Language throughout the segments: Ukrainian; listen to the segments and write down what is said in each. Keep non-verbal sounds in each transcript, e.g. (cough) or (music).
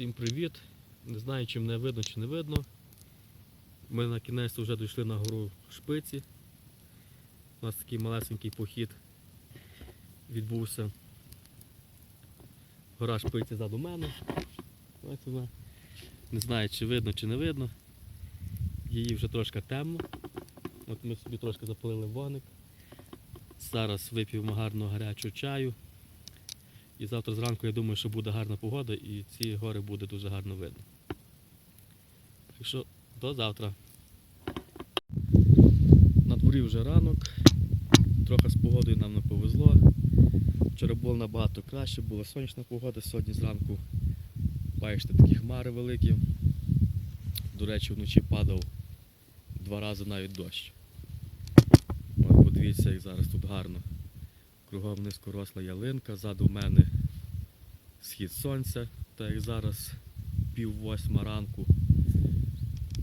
Всім привіт! Не знаю, чи мене видно, чи не видно. Ми на кінець вже дійшли на гору Шпиці. У нас такий малесенький похід відбувся. Гора Шпиці ззаду мене. Ось вона. Не знаю, чи видно, чи не видно. Її вже трошки темно. От ми собі трошки запалили вогник. Зараз вип'ємо гарного гарячого чаю. І завтра зранку я думаю, що буде гарна погода і ці гори буде дуже гарно видно. Так що до завтра. На дворі вже ранок. Трохи з погодою нам не повезло. Вчора було набагато краще, була сонячна погода, сьогодні зранку бачите такі хмари великі. До речі, вночі падав два рази навіть дощ. Подивіться, як зараз тут гарно. Кругом низькоросла ялинка, ззаду мене схід сонця, так як зараз пів восьма ранку.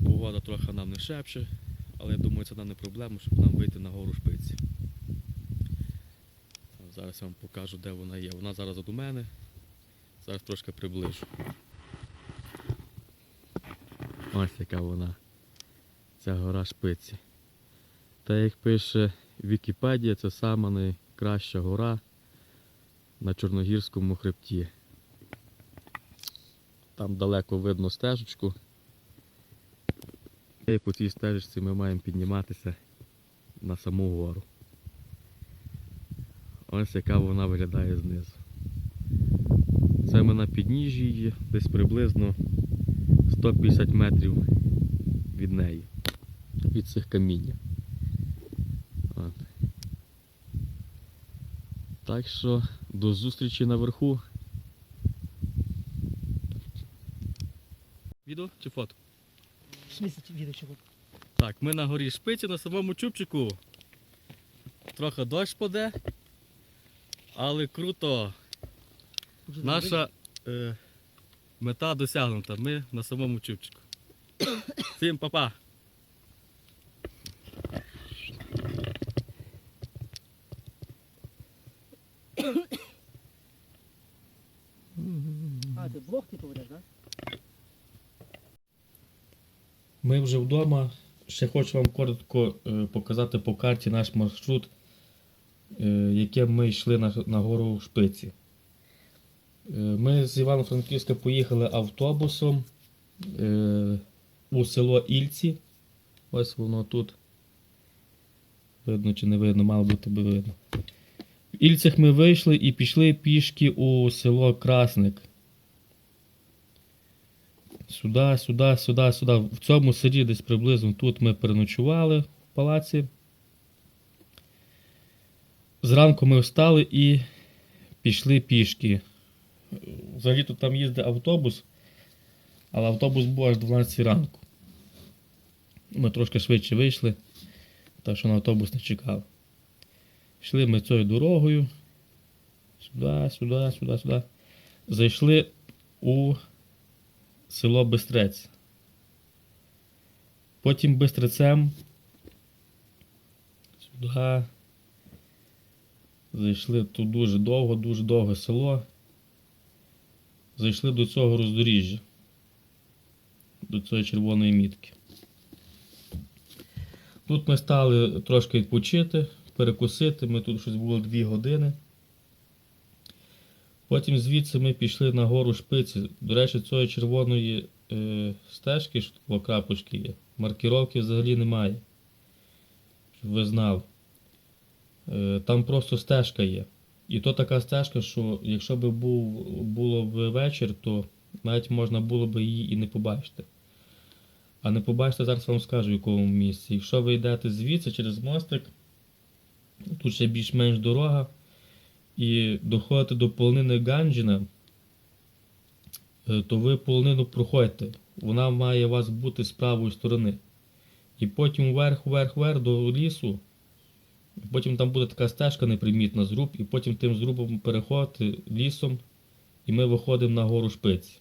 Погода трохи нам не шепче, але я думаю, це нам не проблема, щоб нам вийти на гору шпиці. Зараз я вам покажу, де вона є. Вона зараз от у мене. Зараз трошки приближу. Ось яка вона. Ця гора шпиці. Та як пише Вікіпедія, це сама найкраща гора на Чорногірському хребті. Там далеко видно стежечку. І по цій стежечці ми маємо підніматися на саму гору. Ось яка вона виглядає знизу. Це ми на підніжжі її, десь приблизно 150 метрів від неї, від цих каміння. От. Так що до зустрічі наверху. Відео чи фото? Відео чого? Так, ми на горі шпиці на самому чубчику. Трохи дощ паде, але круто. Наша е, мета досягнута. Ми на самому чубчику. Всім па-па! Типу? Ми вже вдома. Ще хочу вам коротко е, показати по карті наш маршрут, е, яким ми йшли на, на гору Шпиці. Е, ми з Івано-Франківська поїхали автобусом у село Ільці. Ось воно тут. Видно чи не видно, мало бути би видно. В Ільцях ми вийшли і пішли пішки у село Красник. Сюди, сюди, сюди, сюди. В цьому селі десь приблизно тут ми переночували в палаці. Зранку ми встали і пішли пішки. Взагалі тут там їздить автобус, але автобус був аж 12 ранку. Ми трошки швидше вийшли, так що на автобус не чекав. Йшли ми цією дорогою. Сюди, сюди, сюди, сюди. Зайшли у село Бистрець. Потім Бистрецем. Сюди. Зайшли тут дуже довго, дуже довге село. Зайшли до цього роздоріжжя. До цієї червоної мітки. Тут ми стали трошки відпочити, перекусити. Ми тут щось було 2 години. Потім звідси ми пішли на гору шпиці. До речі, цієї червоної е, стежки, що крапочки є, маркіровки взагалі немає. Щоб ви знали. Е, там просто стежка є. І то така стежка, що якщо б був, було б вечір, то навіть можна було б її і не побачити. А не побачите, зараз вам скажу в якому місці. Якщо ви йдете звідси через мостик, тут ще більш-менш дорога і доходите до полонини Ганджіна, е, то ви полонину проходите. Вона має у вас бути з правої сторони. І потім вверх, вверх, вверх до лісу. Потім там буде така стежка непримітна зруб, і потім тим зрубом переходити лісом, і ми виходимо на гору шпиці.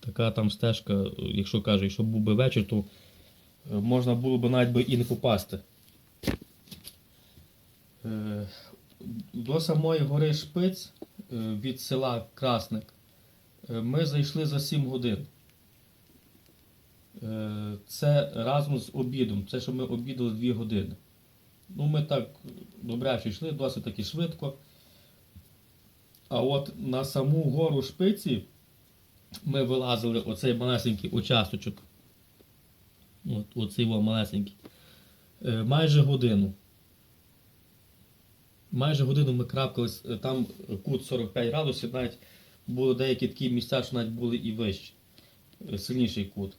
Така там стежка, якщо кажу, якщо був би вечір, то е, можна було б навіть би і не попасти. Е, До самої гори Шпиць е, від села Красник Е, Ми зайшли за 7 годин. Це разом з обідом. Це що ми обідали 2 години. Ну, ми так добряче йшли, досить таки швидко. А от на саму гору шпиці ми вилазили оцей малесенький участочок. От, оцей малесенький. Майже годину. Майже годину ми крапкались, е, там кут 45 градусів, навіть були деякі такі місця, що навіть були і вищі, е, сильніший кут.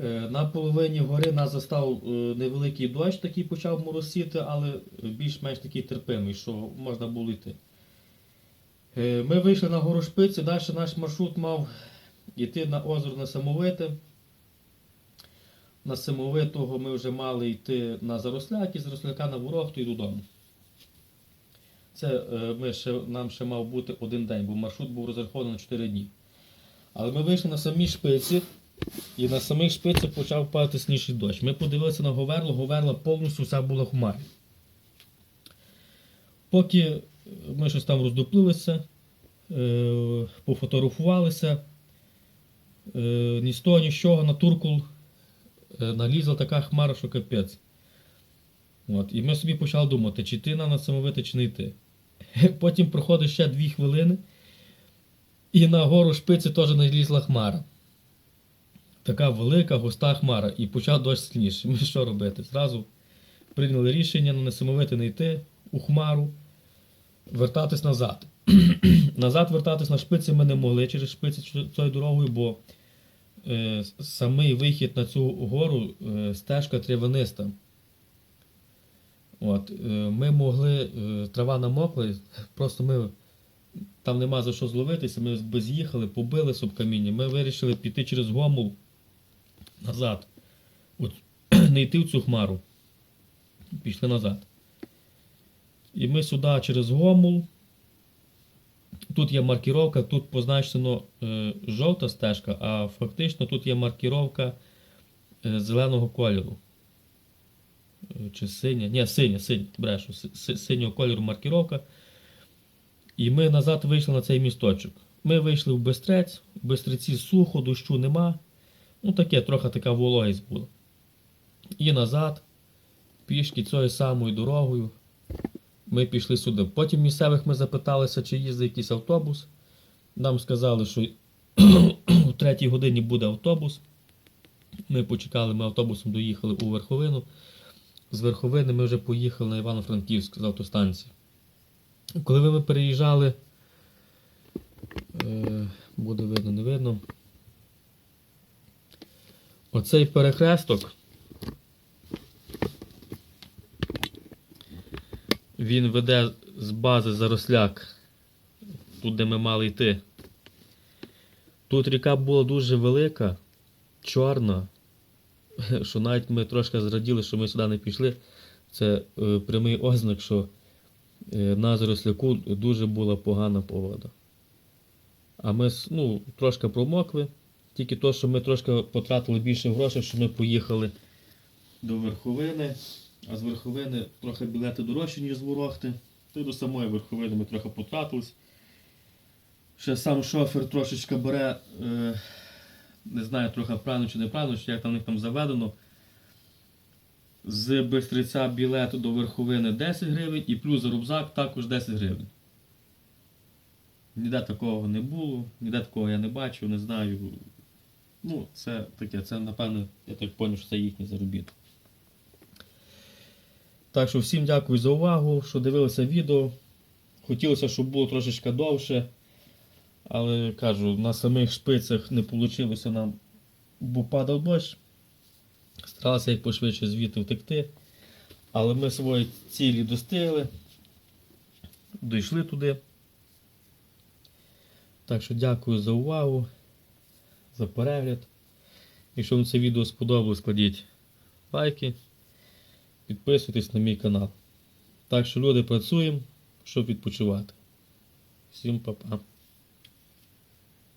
Е, На половині гори нас застав е, невеликий дощ, такий почав моросіти, але більш-менш такий терпимий, що можна було йти. Е, Ми вийшли на гору шпиці, далі наш маршрут мав йти на озеро на Самовите. На Самовитого ми вже мали йти на Заросляк, і Заросляка на Ворохту і додому. Це е, ми ще, нам ще мав бути один день, бо маршрут був розрахований на 4 дні. Але ми вийшли на самій шпиці, і на самих шпицях почав падати сніший дощ. Ми подивилися на Говерло, Говерла повністю вся була в хмарі. Поки ми щось там роздуплилися, е, пофотографувалися, е, ні з того, ні з чого на туркул е, налізла така хмара, що капець. От. І ми собі почали думати, чи нам на самовити, чи не йти. Потім проходить ще дві хвилини, і на гору шпиці теж налізла хмара. Така велика, густа хмара, і почав дощ сильніше. Ми що робити? Зразу прийняли рішення на несамовити не йти у хмару, вертатись назад. (clears throat) назад вертатись на шпиці ми не могли через шпиці цією дорогою, бо е, самий вихід на цю гору е, стежка триваниста. От, е, ми могли, е, трава намокла, просто ми там нема за що зловитися, ми би з'їхали, побили суб каміння. Ми вирішили піти через гомул назад. От, (clears throat) не йти в цю хмару. Пішли назад. І ми сюди через гомул. Тут є маркіровка, тут позначено е, жовта стежка, а фактично тут є маркіровка е, зеленого кольору. Е, Чи синя? Ні, синя, синя, брешу, си- си- синього кольору маркіровка. І ми назад вийшли на цей місточок. Ми вийшли в Бистрець, в Бистриці сухо, дощу нема. Ну таке, трохи така вологість була. І назад, пішки цією самою дорогою, ми пішли сюди. Потім місцевих ми запиталися, чи їздить якийсь автобус. Нам сказали, що (clears throat) у третій годині буде автобус. Ми почекали, ми автобусом доїхали у Верховину. З Верховини ми вже поїхали на Івано-Франківськ з автостанції. Коли ми переїжджали, е, буде видно, не видно. Оцей перехресток. Він веде з бази Заросляк, тут де ми мали йти. Тут ріка була дуже велика, чорна, (laughs) що навіть ми трошки зраділи, що ми сюди не пішли. Це е, прямий ознак, що е, на Заросляку дуже була погана погода. А ми ну, трошки промокли. Тільки то, що ми трошки потратили більше грошей, що ми поїхали до Верховини, а з Верховини трохи білети дорожчі, ніж з Ворохти. То й до самої Верховини ми трохи потратились. Ще сам шофер трошечки бере, е, не знаю, трохи правильно чи неправильно, чи як там в них там заведено. З Бистриця білет до Верховини 10 гривень і плюс за рюкзак також 10 гривень. Ніде такого не було, ніде такого я не бачив, не знаю. Ну, це таке, це напевно, я так зрозумів, що це їхній заробіток. Так що всім дякую за увагу, що дивилися відео. Хотілося, щоб було трошечки довше. Але кажу, на самих шпицях не вийшло нам, бо падав дощ. Старалися як пошвидше звідти втекти. Але ми свої цілі достигли. Дійшли туди. Так що дякую за увагу, за перегляд. Якщо вам це відео сподобалось, кладіть лайки, підписуйтесь на мій канал. Так що люди працюємо, щоб відпочивати. Всім па-па.